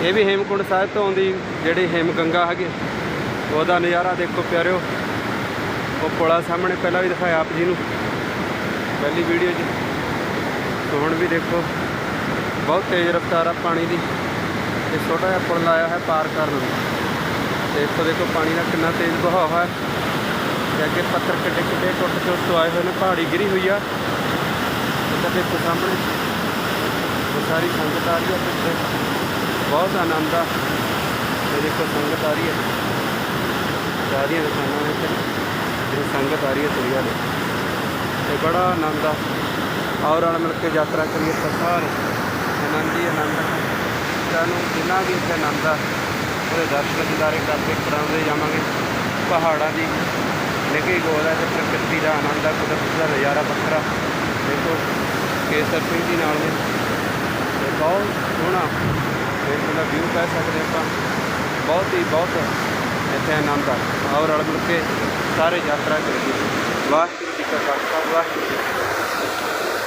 ਇਹ ਵੀ ਹੇਮਕੁੰਡ ਸਾਹਿਬ ਤੋਂ ਆਉਂਦੀ ਜਿਹੜੀ ਹੇਮ ਗੰਗਾ ਹੈਗੀ, ਉਹਦਾ ਨਜ਼ਾਰਾ ਦੇਖੋ ਪਿਆਰਿਓ। ਉਹ ਪੁਲਾ ਸਾਹਮਣੇ ਪਹਿਲਾਂ ਵੀ ਦਿਖਾਇਆ ਆਪ ਜੀ ਨੂੰ, ਪਹਿਲੀ ਵੀਡੀਓ 'ਚ ਹੁਣ ਵੀ ਦੇਖੋ, ਬਹੁਤ ਤੇਜ਼ ਰਫ਼ਤਾਰ ਆ ਪਾਣੀ ਦੀ। ਇਹ ਛੋਟਾ ਜਿਹਾ ਪੁਲ ਲਾਇਆ ਹੈ ਪਾਰ ਕਰਨ ਨੂੰ। ਤੇ ਇੱਥੋਂ ਦੇਖੋ ਪਾਣੀ ਦਾ ਕਿੰਨਾ ਤੇਜ਼ ਵਹਾਅ ਹੈ ਤੇ ਅੱਗੇ ਪੱਥਰ ਕਿੱਡੇ ਕਿੱਡੇ ਟੁੱਟ ਕੇ ਉੱਤੋਂ ਆਏ ਹੋਏ ਨੇ, ਪਹਾੜੀ ਗਿਰੀ ਹੋਈ ਆ। ਇੱਧਰ ਦੇਖੋ ਸਾਹਮਣੇ, ਉਹ ਸਾਰੀ ਸੰਗਤ ਆ ਰਹੀ ਆ ਪਿੱਛੇ। ਬਹੁਤ ਆਨੰਦ ਆ। ਇਹ ਦੇਖੋ ਸੰਗਤ ਆ ਰਹੀ ਹੈ। ਸਾਰੀਆਂ ਦੁਕਾਨਾਂ ਨੇ ਇੱਥੇ ਸੰਗਤ ਆ ਰਹੀ ਹੈ ਤੁਰਿਆ ਦੇ। ਤੇ ਬੜਾ ਆਨੰਦ ਆ। ਔਰ ਨਾਲ ਮਿਲ ਕੇ ਯਾਤਰਾ ਕਰੀਏ ਤਾਂ ਸਾਰੇ। ਆਨੰਦ ਹੀ ਆਨੰਦ ਆ। ਸਾਨੂੰ ਜਿੰਨਾ ਵੀ ਇੱਥੇ ਆਨੰਦ ਆ, ਉਹਦੇ ਦਰਸ਼ਕ ਦਿਦਾਰੇ ਕਰਦੇ, ਕਰਾਉਂਦੇ ਜਾਵਾਂਗੇ। ਪਹਾੜਾਂ ਦੀ ਨਿੱਘੀ ਗੋਲ ਹੈ ਤੇ ਪ੍ਰਕਿਰਤੀ ਦਾ ਆਨੰਦ ਆ, ਕੁਦਰਤ ਦਾ ਨਜ਼ਾਰਾ ਵੱਖਰਾ। ਦੇਖੋ ਕੇਸਰ ਸਿੰਘ ਜੀ ਨਾਲ ਨੇ। ਦਾ ਵਿਊ ਕਹਿ ਸਕਦੇ ਆਪਾਂ। ਬਹੁਤ ਹੀ, ਬਹੁਤ ਇੱਥੇ ਆਨੰਦ ਆ। ਔਰ ਰਲ ਮਿਲ ਕੇ ਸਾਰੇ ਯਾਤਰਾ ਕਰੀਏ। ਵਾਹਿਗੁਰੂ ਜੀ ਕਾ ਖਾਲਸਾ, ਵਾਹਿਗੁਰੂ ਜੀ ਕੀ ਫਤਿਹ।